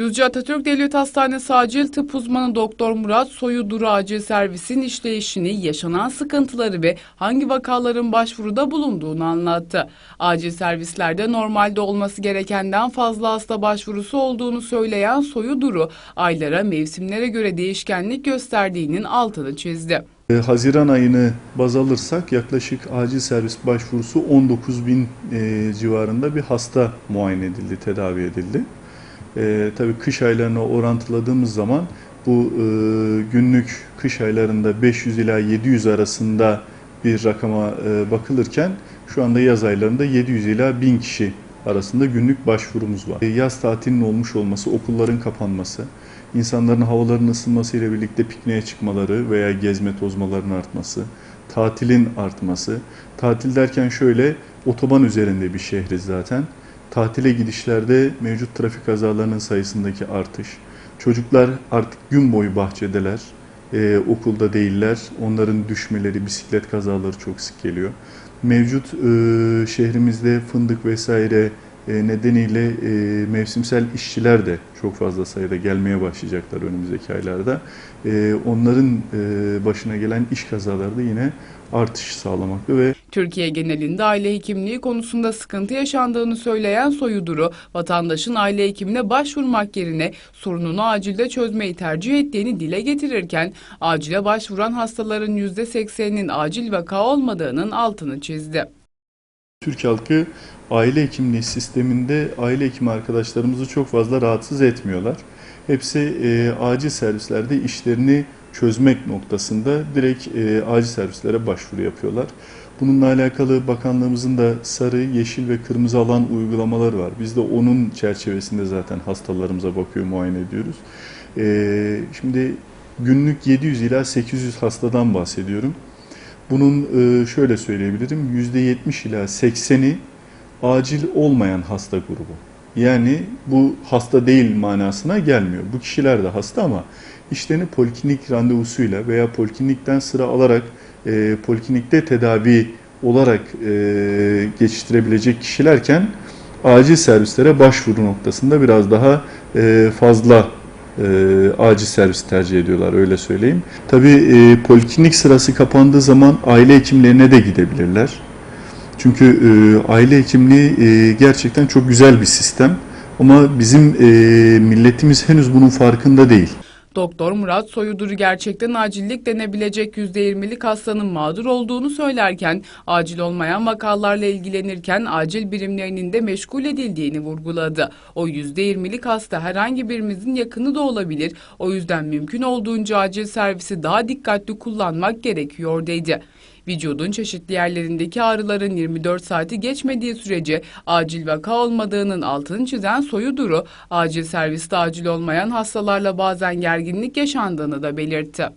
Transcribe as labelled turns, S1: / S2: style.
S1: Düzce Atatürk Devlet Hastanesi acil tıp uzmanı Doktor Murat Soyuduru acil servisin işleyişini, yaşanan sıkıntıları ve hangi vakaların başvuruda bulunduğunu anlattı. Acil servislerde normalde olması gerekenden fazla hasta başvurusu olduğunu söyleyen Soyuduru, aylara, mevsimlere göre değişkenlik gösterdiğinin altını çizdi.
S2: E, Haziran ayını baz alırsak yaklaşık acil servis başvurusu 19 bin e, civarında bir hasta muayene edildi, tedavi edildi. E, tabii kış aylarına orantıladığımız zaman bu e, günlük kış aylarında 500 ila 700 arasında bir rakama e, bakılırken şu anda yaz aylarında 700 ila 1000 kişi arasında günlük başvurumuz var. E, Yaz tatilinin olmuş olması, okulların kapanması, insanların havaların ısınması ile birlikte pikniğe çıkmaları veya gezme tozmaların artması, tatilin artması. Tatil derken şöyle, otoban üzerinde bir şehriz zaten. Tatile gidişlerde mevcut trafik kazalarının sayısındaki artış. Çocuklar artık gün boyu bahçedeler, ee, okulda değiller. Onların düşmeleri, bisiklet kazaları çok sık geliyor. Mevcut e, şehrimizde fındık vesaire e, nedeniyle e, mevsimsel işçiler de çok fazla sayıda gelmeye başlayacaklar önümüzdeki aylarda. E, onların e, başına gelen iş kazaları da yine artış sağlamakta ve
S1: Türkiye genelinde aile hekimliği konusunda sıkıntı yaşandığını söyleyen Soyuduru, vatandaşın aile hekimine başvurmak yerine sorununu acilde çözmeyi tercih ettiğini dile getirirken, acile başvuran hastaların %80'inin acil vaka olmadığının altını çizdi.
S2: Türk halkı aile hekimliği sisteminde aile hekimi arkadaşlarımızı çok fazla rahatsız etmiyorlar. Hepsi e, acil servislerde işlerini çözmek noktasında direkt e, acil servislere başvuru yapıyorlar. Bununla alakalı bakanlığımızın da sarı, yeşil ve kırmızı alan uygulamaları var. Biz de onun çerçevesinde zaten hastalarımıza bakıyor, muayene ediyoruz. E, şimdi günlük 700 ila 800 hastadan bahsediyorum. Bunun e, şöyle söyleyebilirim, %70 ila 80'i acil olmayan hasta grubu. Yani bu hasta değil manasına gelmiyor. Bu kişiler de hasta ama işlerini poliklinik randevusuyla veya poliklinikten sıra alarak e, poliklinikte tedavi olarak e, geçiştirebilecek kişilerken acil servislere başvuru noktasında biraz daha e, fazla acil servis tercih ediyorlar öyle söyleyeyim. Tabii e, poliklinik sırası kapandığı zaman aile hekimlerine de gidebilirler. Çünkü e, aile hekimliği e, gerçekten çok güzel bir sistem. Ama bizim e, milletimiz henüz bunun farkında değil.
S1: Doktor Murat Soyuduru gerçekten acillik denebilecek %20'lik hastanın mağdur olduğunu söylerken, acil olmayan vakalarla ilgilenirken acil birimlerinin de meşgul edildiğini vurguladı. O %20'lik hasta herhangi birimizin yakını da olabilir. O yüzden mümkün olduğunca acil servisi daha dikkatli kullanmak gerekiyor dedi. Vücudun çeşitli yerlerindeki ağrıların 24 saati geçmediği sürece acil vaka olmadığının altını çizen Soyuduru, acil serviste acil olmayan hastalarla bazen gerginlik yaşandığını da belirtti.